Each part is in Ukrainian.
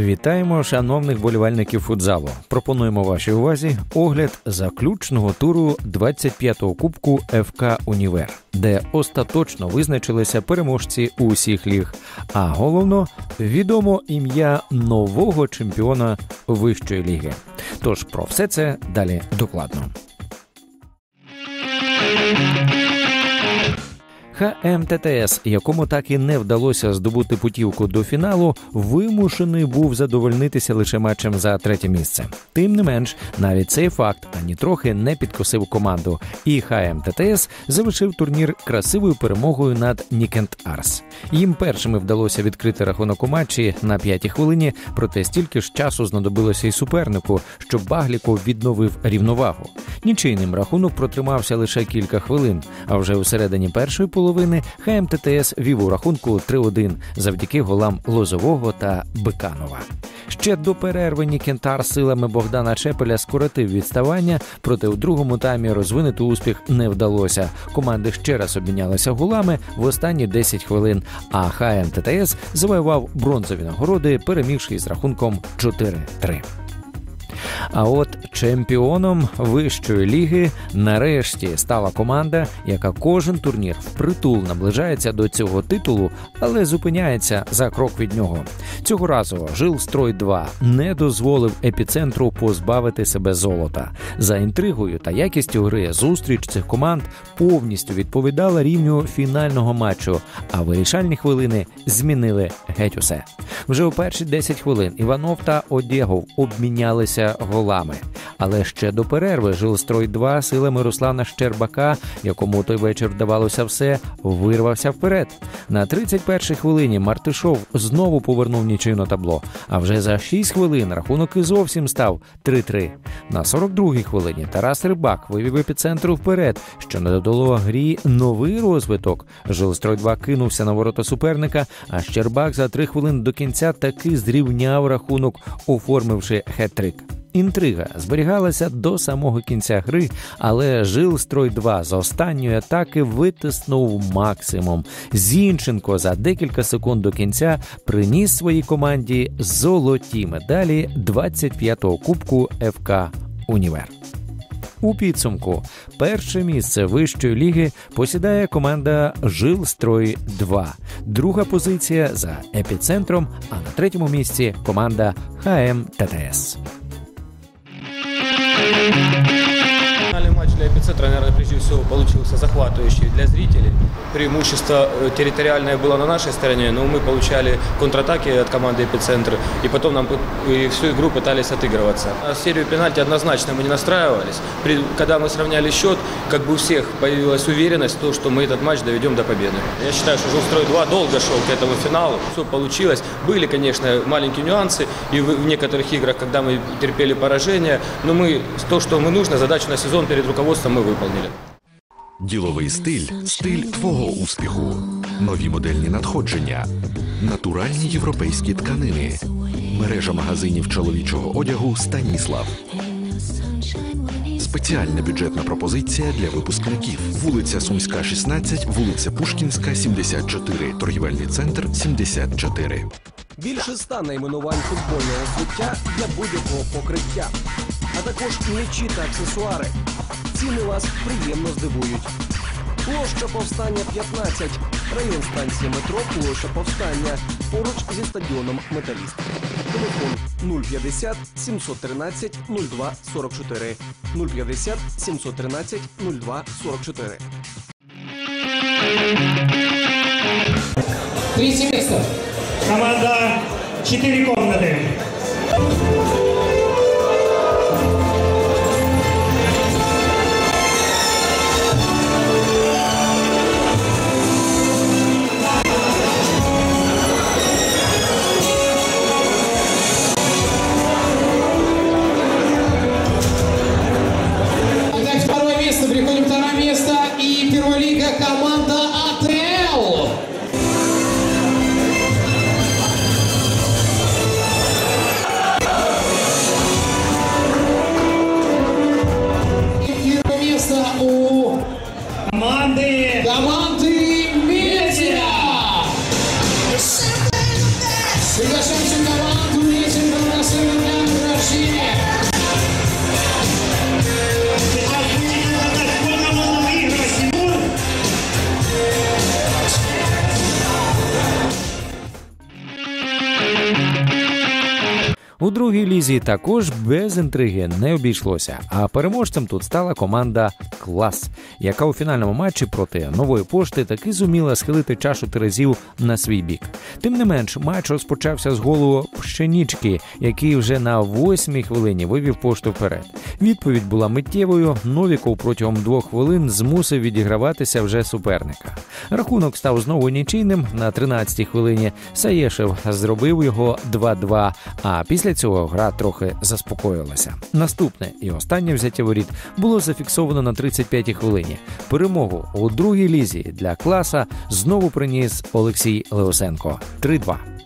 Вітаємо шановних болівальників футзалу. Пропонуємо вашій увазі огляд заключного туру 25-го кубку ФК Універ, де остаточно визначилися переможці усіх ліг. А головно відомо ім'я нового чемпіона вищої ліги. Тож про все це далі докладно. ХМТТС, якому так і не вдалося здобути путівку до фіналу, вимушений був задовольнитися лише матчем за третє місце. Тим не менш, навіть цей факт ані трохи не підкосив команду, і ХМТТС завершив турнір красивою перемогою над Нікент Арс. Їм першими вдалося відкрити рахунок у матчі на п'ятій хвилині, проте стільки ж часу знадобилося й супернику, щоб Багліков відновив рівновагу. Нічийним рахунок протримався лише кілька хвилин, а вже у середині першої половини ХМТТС вів у рахунку 3-1 завдяки голам Лозового та Беканова. Ще до перерви Нікентар силами Богдана Чепеля скоротив відставання, проте у другому таймі розвинути успіх не вдалося. Команди ще раз обмінялися голами в останні 10 хвилин. А ХМТТС завоював бронзові нагороди, перемігши з рахунком 4-3. А от чемпіоном вищої ліги нарешті стала команда, яка кожен турнір впритул наближається до цього титулу, але зупиняється за крок від нього. Цього разу Жилстрой 2 не дозволив епіцентру позбавити себе золота. За інтригою та якістю гри зустріч цих команд повністю відповідала рівню фінального матчу, а вирішальні хвилини змінили геть усе. Вже у перші 10 хвилин Іванов та Одєгов обмінялися голами. Але ще до перерви Жилстрой 2 силами Руслана Щербака, якому той вечір вдавалося все, вирвався вперед. На 31-й хвилині Мартишов знову повернув нічийно табло. А вже за 6 хвилин рахунок і зовсім став 3-3. На 42-й хвилині Тарас Рибак вивів епіцентру вперед, що не додало грі новий розвиток. Жилстрой 2 кинувся на ворота суперника, а Щербак за 3 хвилини до кінця таки зрівняв рахунок, оформивши хет-трик. Інтрига зберігалася до самого кінця гри, але Жилстрой 2 з останньої атаки витиснув максимум. Зінченко за декілька секунд до кінця приніс своїй команді золоті медалі 25-го кубку ФК Універ. У підсумку перше місце вищої ліги посідає команда Жилстрой 2 друга позиція за епіцентром. А на третьому місці команда ХМ ТТС. Финальный матч для эпицентра, наверное, прежде всего получился захватывающий для зрителей. Преимущество э, территориальное было на нашей стороне, но мы получали контратаки от команды эпицентр, и потом нам и всю игру пытались отыгрываться. На серию пенальти однозначно мы не настраивались. При, когда мы сравняли счет, как бы у всех появилась уверенность в том, что мы этот матч доведем до победы. Я считаю, что Жилстрой 2 долго шел к этому финалу, все получилось. Были, конечно, маленькие нюансы, и в некоторых играх, когда мы терпели поражение, но мы то, что мы нужно, задачу на сезон перед руководством мы выполнили. Діловий стиль стиль твого успіху. Нові модельні надходження, натуральні європейські тканини, мережа магазинів чоловічого одягу Станіслав. Спеціальна бюджетна пропозиція для випускників. Вулиця Сумська, 16, вулиця Пушкінська, 74, торгівельний центр 74. Більше ста найменувань футбольного взуття для будь-якого покриття, а також м'ячі та аксесуари. Ціни вас приємно здивують. Площа повстання 15, район станції метро, площа повстання, поруч зі стадіоном Металіст. Телефон 050 713 02 44 050 713 02 44. Третье место. Команда «Четыре комнаты». Другій лізі також без інтриги не обійшлося. А переможцем тут стала команда Клас, яка у фінальному матчі проти нової пошти таки зуміла схилити чашу терезів на свій бік. Тим не менш, матч розпочався з голу Пшенічки, який вже на восьмій хвилині вивів пошту вперед. Відповідь була миттєвою. Новіков протягом двох хвилин змусив відіграватися вже суперника. Рахунок став знову нічийним на 13-й хвилині. Саєшев зробив його 2-2, А після цього гра трохи заспокоїлася. Наступне і останнє взяття воріт було зафіксовано на 35-й хвилині. Перемогу у другій лізі для класа знову приніс Олексій Леосенко 3-2.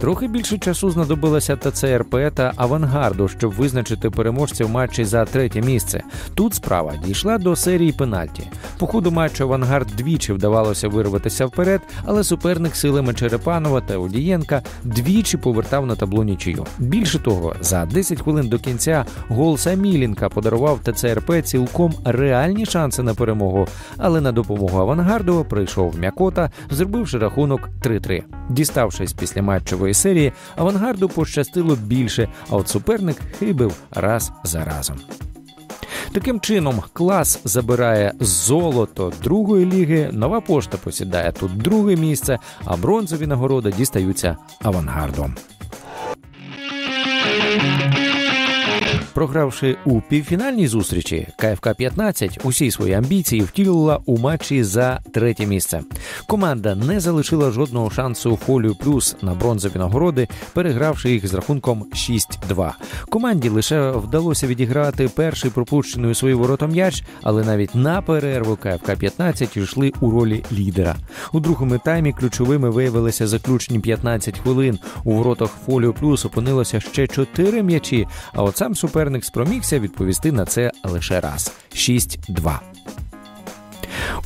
Трохи більше часу знадобилося ТЦРП та авангарду, щоб визначити переможця в матчі за третє місце. Тут справа дійшла до серії пенальті. По ходу матчу авангард двічі вдавалося вирватися вперед, але суперник силами Черепанова та Одієнка двічі повертав на табло нічию. Більше того, за 10 хвилин до кінця гол Самілінка подарував ТЦРП цілком реальні шанси на перемогу. Але на допомогу авангарду прийшов м'якота, зробивши рахунок 3-3. Діставшись після матчової серії, авангарду пощастило більше, а от суперник хибив раз за разом. Таким чином, клас забирає золото другої ліги. Нова пошта посідає тут друге місце, а бронзові нагороди дістаються авангардом. Програвши у півфінальній зустрічі, КФК 15 усі свої амбіції втілила у матчі за третє місце. Команда не залишила жодного шансу фолію плюс на бронзові нагороди, перегравши їх з рахунком 6-2. Команді лише вдалося відіграти перший пропущений у свої ворота м'яч, але навіть на перерву КФК 15 йшли у ролі лідера. У другому таймі ключовими виявилися заключні 15 хвилин. У воротах фолію плюс опинилося ще 4 м'ячі. А от сам суперник спромігся відповісти на це лише раз 6-2.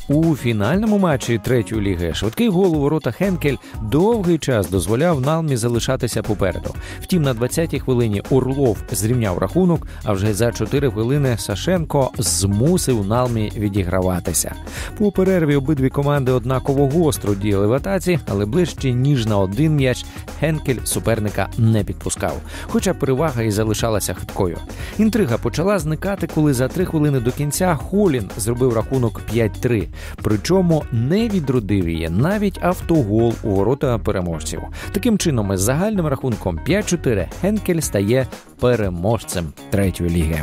У фінальному матчі третьої ліги швидкий гол у ворота Хенкель довгий час дозволяв Налмі залишатися попереду. Втім, на 20-й хвилині Орлов зрівняв рахунок, а вже за 4 хвилини Сашенко змусив Налмі відіграватися. По перерві обидві команди однаково гостро діяли в атаці, але ближче ніж на один м'яч Хенкель суперника не підпускав. Хоча перевага і залишалася хиткою. Інтрига почала зникати, коли за 3 хвилини до кінця Холін зробив рахунок 5-3. Причому не відродив її навіть автогол у ворота переможців. Таким чином, із загальним рахунком 5-4 Генкель стає переможцем третьої ліги.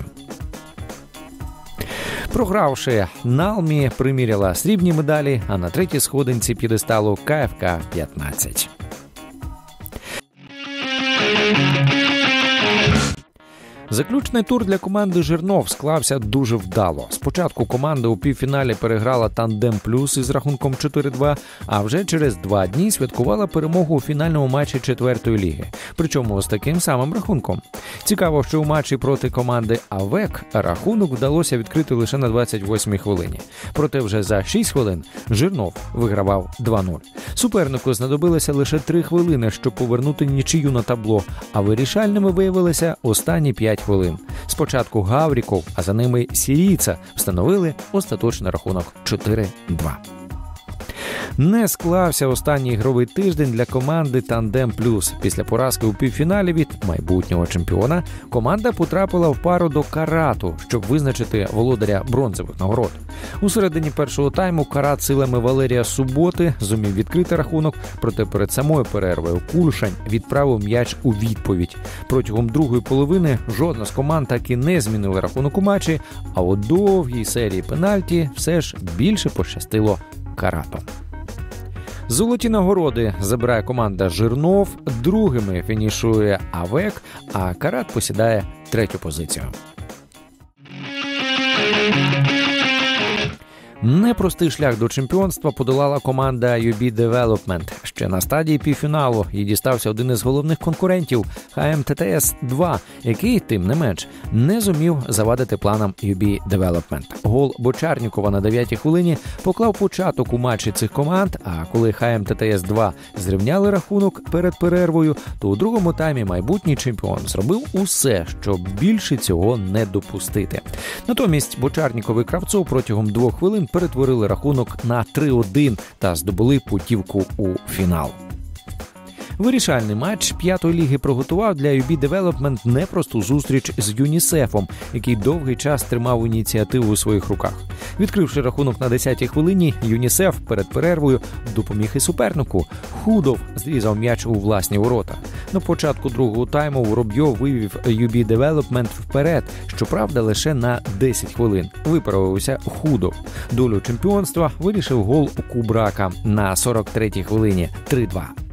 Програвши, Налмі приміряла срібні медалі, а на третій сходинці п'єдесталу КФК 15. Заключний тур для команди Жирнов склався дуже вдало. Спочатку команда у півфіналі переграла тандем плюс із рахунком 4-2, а вже через два дні святкувала перемогу у фінальному матчі четвертої ліги. Причому з таким самим рахунком. Цікаво, що у матчі проти команди АВЕК рахунок вдалося відкрити лише на 28-й хвилині. Проте вже за 6 хвилин Жирнов вигравав 2-0. Супернику знадобилося лише 3 хвилини, щоб повернути нічию на табло, а вирішальними виявилися останні 5 хвилин. Спочатку Гавріков, а за ними Сірійця встановили остаточний рахунок 4-2. Не склався останній ігровий тиждень для команди Тандем Плюс. Після поразки у півфіналі від майбутнього чемпіона команда потрапила в пару до карату, щоб визначити володаря бронзових нагород. У середині першого тайму карат силами Валерія Суботи зумів відкрити рахунок, проте перед самою перервою Кульшань відправив м'яч у відповідь. Протягом другої половини жодна з команд так і не змінила рахунок у матчі. А у довгій серії пенальті все ж більше пощастило карату. Золоті нагороди забирає команда Жирнов, другими фінішує Авек, а Карат посідає третю позицію. Непростий шлях до чемпіонства подолала команда UB Development. Ще на стадії півфіналу їй дістався один із головних конкурентів ХМТТС 2 який, тим не менш, не зумів завадити планам UB Development. Гол Бочарнікова на 9-й хвилині поклав початок у матчі цих команд. А коли ХМТТС 2 зрівняли рахунок перед перервою, то у другому таймі майбутній чемпіон зробив усе, щоб більше цього не допустити. Натомість Бочарніков і Кравцов протягом двох хвилин перетворили рахунок на 3-1 та здобули путівку у фінал. Вирішальний матч п'ятої ліги приготував для UB Development непросту зустріч з ЮНІСЕФом, який довгий час тримав ініціативу у своїх руках. Відкривши рахунок на 10-й хвилині, ЮНІСЕФ перед перервою допоміг і супернику. Худов зрізав м'яч у власні ворота. На початку другого тайму Воробйов вивів UB Development вперед, щоправда, лише на 10 хвилин. Виправився худо. Долю чемпіонства вирішив гол у Кубрака на 43-й хвилині 3-2.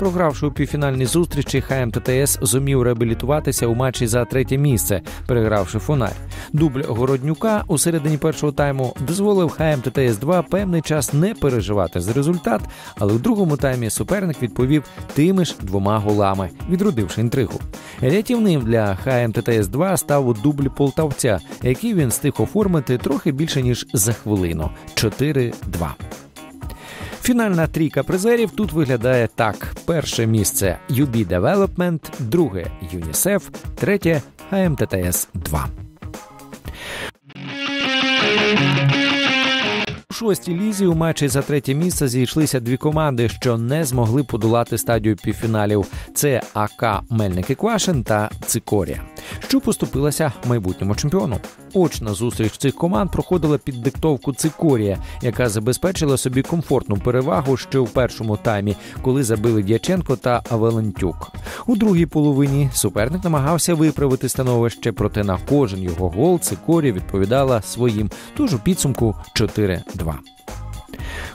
Програвши у півфінальній зустрічі, ХМТТС зумів реабілітуватися у матчі за третє місце, перегравши фонарь. Дубль Городнюка у середині першого тайму дозволив ХМТТС 2 певний час не переживати за результат, але у другому таймі суперник відповів тими ж двома голами, відродивши інтригу. Рятівним для ХМТТС 2 став дубль полтавця, який він встиг оформити трохи більше ніж за хвилину 4-2. Фінальна трійка призерів тут виглядає так: перше місце UB Development, друге ЮНІСЕФ, третє АМТТС 2 У шостій лізі у матчі за третє місце зійшлися дві команди, що не змогли подолати стадію півфіналів. Це АК Мельник і Квашин та Цикорія, що поступилася майбутньому чемпіону. Очна зустріч цих команд проходила під диктовку Цикорія, яка забезпечила собі комфортну перевагу ще у першому таймі, коли забили Дяченко та Авелентюк. У другій половині суперник намагався виправити становище, проте на кожен його гол Цикорія відповідала своїм. Тож у підсумку 4-2. 话。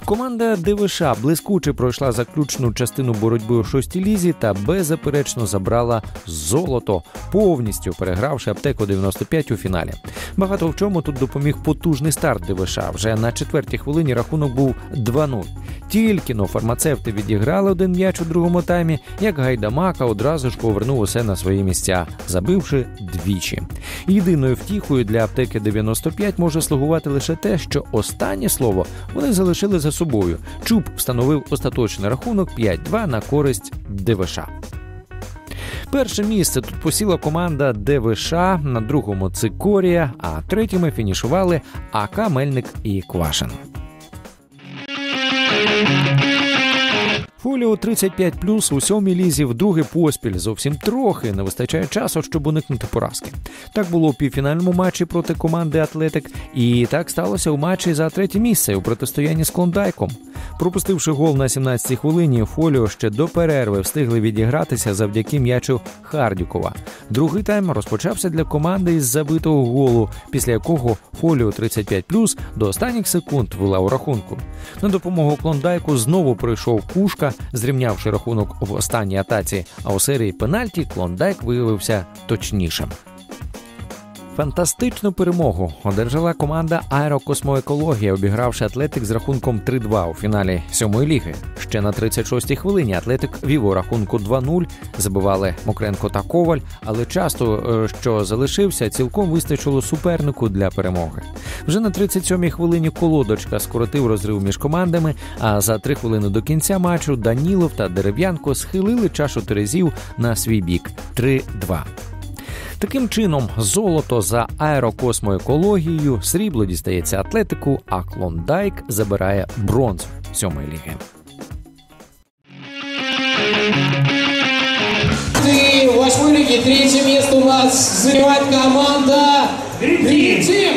Команда ДВШ блискуче пройшла заключну частину боротьби у шостій лізі та беззаперечно забрала золото, повністю перегравши аптеку 95 у фіналі. Багато в чому тут допоміг потужний старт ДВШ. Вже на четвертій хвилині рахунок був 2-0. Тільки но фармацевти відіграли один м'яч у другому таймі, як гайдамака одразу ж повернув усе на свої місця, забивши двічі. Єдиною втіхою для аптеки 95 може слугувати лише те, що останнє слово вони залишили за собою. Чуб встановив остаточний рахунок 5-2 на користь ДВШ. Перше місце тут посіла команда ДВШ, на другому Цикорія, а третіми фінішували АК Мельник і Квашин. Фоліо 35 у сьомій лізі вдруге поспіль зовсім трохи не вистачає часу, щоб уникнути поразки. Так було у півфінальному матчі проти команди Атлетик, і так сталося у матчі за третє місце у протистоянні з Клондайком. Пропустивши гол на 17-й хвилині, Фоліо ще до перерви встигли відігратися завдяки м'ячу Хардюкова. Другий тайм розпочався для команди із забитого голу, після якого Фоліо 35 до останніх секунд вела у рахунку. На допомогу Клондайку знову прийшов Кушка, зрівнявши рахунок в останній атаці. А у серії пенальті Клондайк виявився точнішим. Фантастичну перемогу одержала команда Аерокосмоекологія, обігравши Атлетик з рахунком 3-2 у фіналі сьомої ліги. Ще на 36-й хвилині Атлетик вів у рахунку 2-0, забивали Мокренко та Коваль, але часто, е, що залишився, цілком вистачило супернику для перемоги. Вже на 37-й хвилині колодочка скоротив розрив між командами. А за три хвилини до кінця матчу Данілов та Дерев'янко схилили чашу терезів на свій бік 3-2. Таким чином, золото за аерокосмоекологією, срібло дістається атлетику, а Клондайк забирає бронзу сьомої ліги. И в восьмой лиге третье место у нас занимает команда Дритим.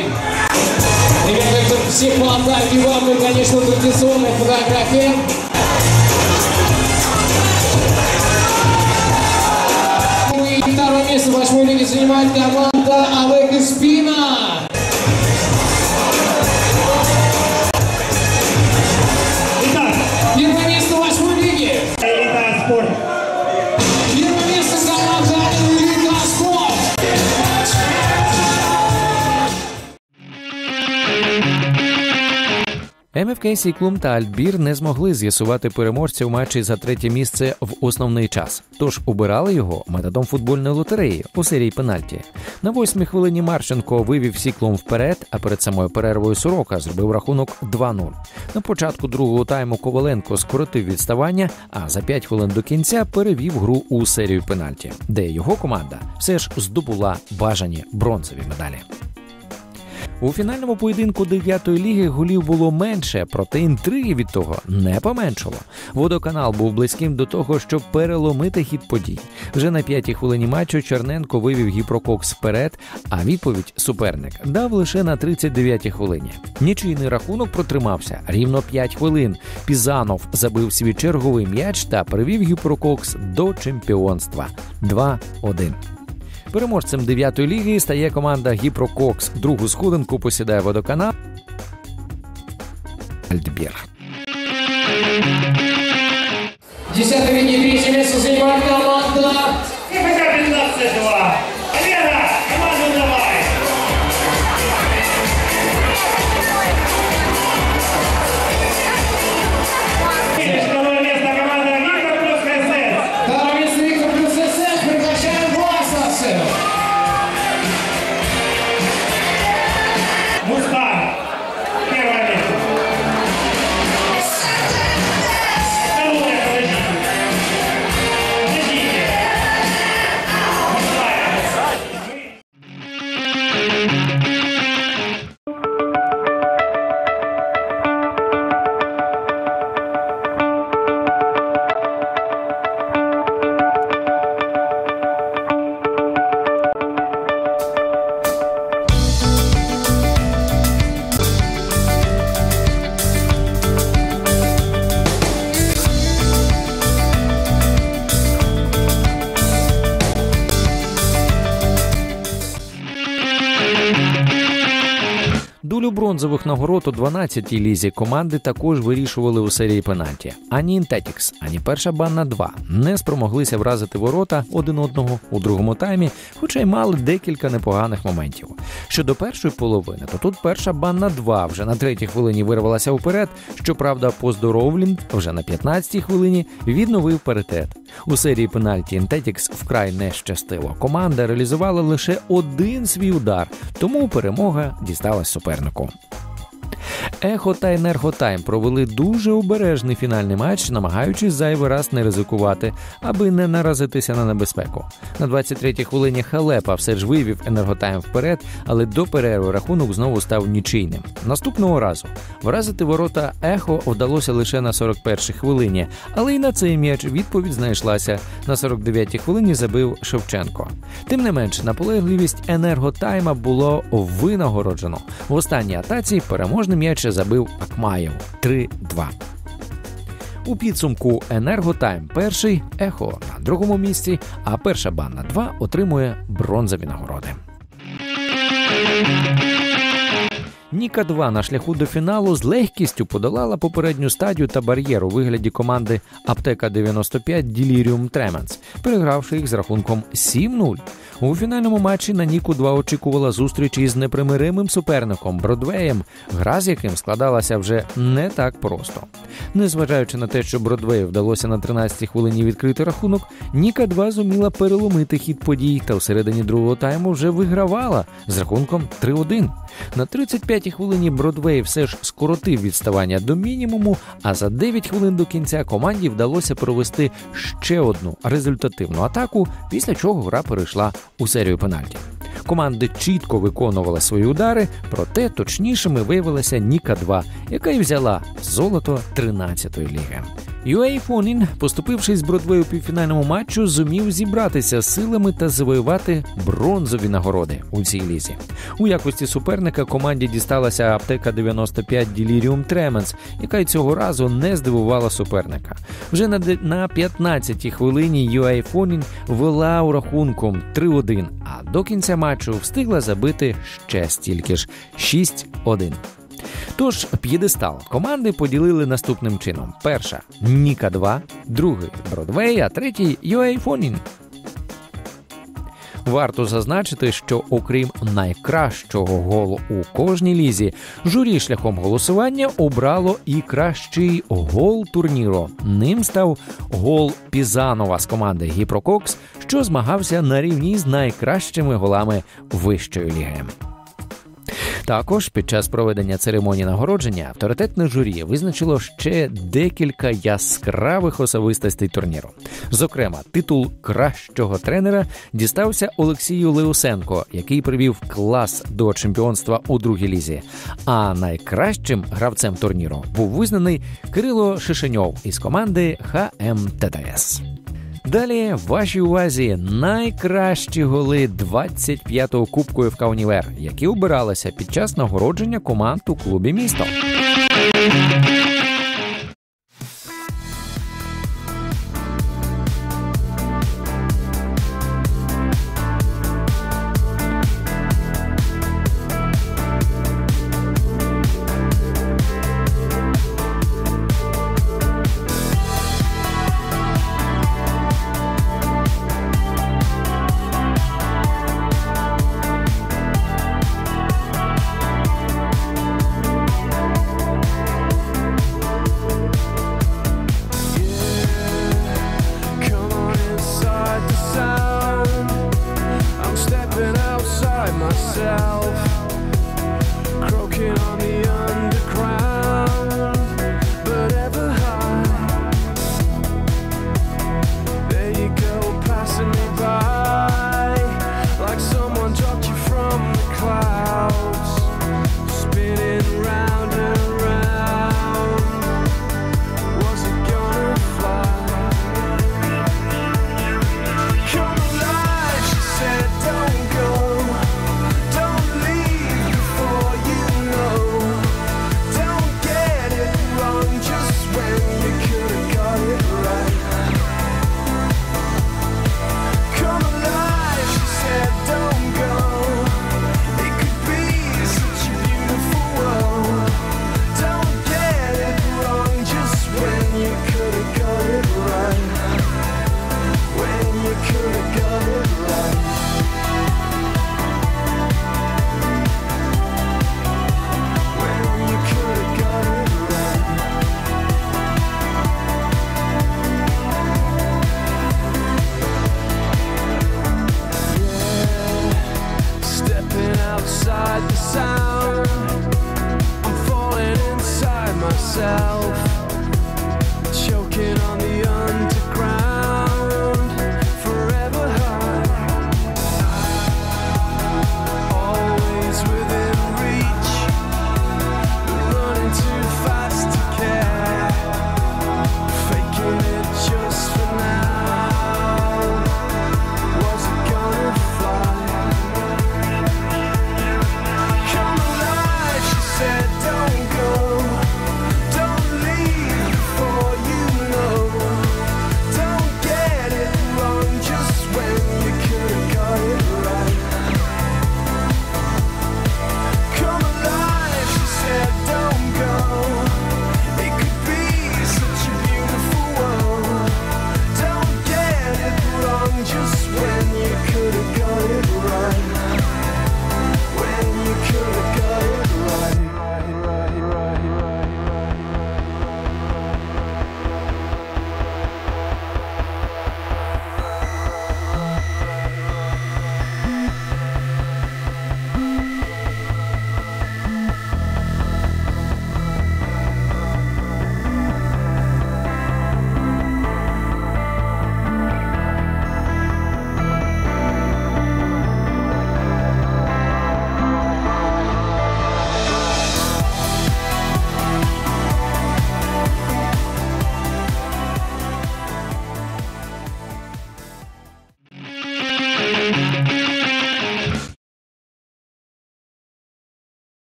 Ребята, всех фотографий вам и, конечно, традиционная фотография. Восьмой лиге занимает МФК Сіклум та Альтбір не змогли з'ясувати переможця в матчі за третє місце в основний час, тож обирали його методом футбольної лотереї у серії пенальті. На восьмій хвилині Марченко вивів Сіклум вперед, а перед самою перервою Сорока зробив рахунок 2-0. На початку другого тайму Коваленко скоротив відставання, а за 5 хвилин до кінця перевів гру у серію пенальті, де його команда все ж здобула бажані бронзові медалі. У фінальному поєдинку дев'ятої ліги голів було менше, проте інтриги від того не поменшало. Водоканал був близьким до того, щоб переломити хід подій. Вже на п'ятій хвилині матчу Черненко вивів гіпрококс вперед, а відповідь суперник дав лише на 39-й хвилині. Нічийний рахунок протримався рівно 5 хвилин. Пізанов забив свій черговий м'яч та привів гіпрококс до чемпіонства 2-1. Переможцем дев'ятої ліги стає команда Гіпрококс. Другу сходинку посідає водоканал. Альтбір. Десятый лиги третье место занимает команда КПК 15-2. Бронзових нагород у 12-й лізі команди також вирішували у серії пенальті. Ані Інтетікс, ані перша банна 2 не спромоглися вразити ворота один одного у другому таймі, хоча й мали декілька непоганих моментів. Щодо першої половини, то тут перша банна 2 вже на третій хвилині вирвалася вперед. Щоправда, поздоровлін вже на 15-й хвилині відновив паритет. У серії пенальті Інтетікс вкрай не щастило. Команда реалізувала лише один свій удар, тому перемога дісталась супернику. Ехо та Енерготайм провели дуже обережний фінальний матч, намагаючись зайвий раз не ризикувати, аби не наразитися на небезпеку. На 23-й хвилині Халепа все ж вивів Енерготайм вперед, але до перерви рахунок знову став нічийним. Наступного разу вразити ворота Ехо вдалося лише на 41-й хвилині, але й на цей м'яч відповідь знайшлася. На 49-й хвилині забив Шевченко. Тим не менш, наполегливість енерготайма було винагороджено. В останній атаці переможний м'яч забив Акмаєв 3-2. У підсумку Енерготайм перший, ехо на другому місці, а перша банна 2 отримує бронзові нагороди. Ніка 2 на шляху до фіналу з легкістю подолала попередню стадію та бар'єр у вигляді команди Аптека 95 Діліріум Тременс, перегравши їх з рахунком 7-0. У фінальному матчі на Ніку 2 очікувала зустріч із непримиримим суперником Бродвеєм, гра з яким складалася вже не так просто. Незважаючи на те, що Бродвею вдалося на 13-й хвилині відкрити рахунок, Ніка 2 зуміла переломити хід подій та всередині другого тайму вже вигравала з рахунком 3-1. На 35-й хвилині Бродвей все ж скоротив відставання до мінімуму, а за 9 хвилин до кінця команді вдалося провести ще одну результативну атаку, після чого гра перейшла у серію пенальті. Команди чітко виконували свої удари, проте точнішими виявилася Ніка 2, яка й взяла золото 13-ї ліги. UA Фонін, поступившись Бродвею у півфінальному матчу, зумів зібратися силами та завоювати бронзові нагороди у цій лізі. У якості суперника команді дісталася аптека 95 Delirium Tremens, яка й цього разу не здивувала суперника. Вже на на 15-й хвилині UA Фонін вела у рахунком 3-1, а до кінця матчу встигла забити ще стільки ж 6-1. Тож п'єдестал команди поділили наступним чином: перша Ніка 2, другий Бродвей, а третій UA Фонін. Варто зазначити, що окрім найкращого голу у кожній лізі, журі шляхом голосування обрало і кращий гол турніру. Ним став гол Пізанова з команди Гіпрококс, що змагався на рівні з найкращими голами вищої ліги. Також під час проведення церемонії нагородження авторитетне журі визначило ще декілька яскравих особистостей турніру. Зокрема, титул кращого тренера дістався Олексію Леусенко, який привів клас до чемпіонства у другій лізі. А найкращим гравцем турніру був визнаний Кирило Шишеньов із команди ХМТТС. Далі вашій увазі найкращі голи 25-го кубку ФК Універ, які обиралися під час нагородження команд у клубі місто. myself, croaking on the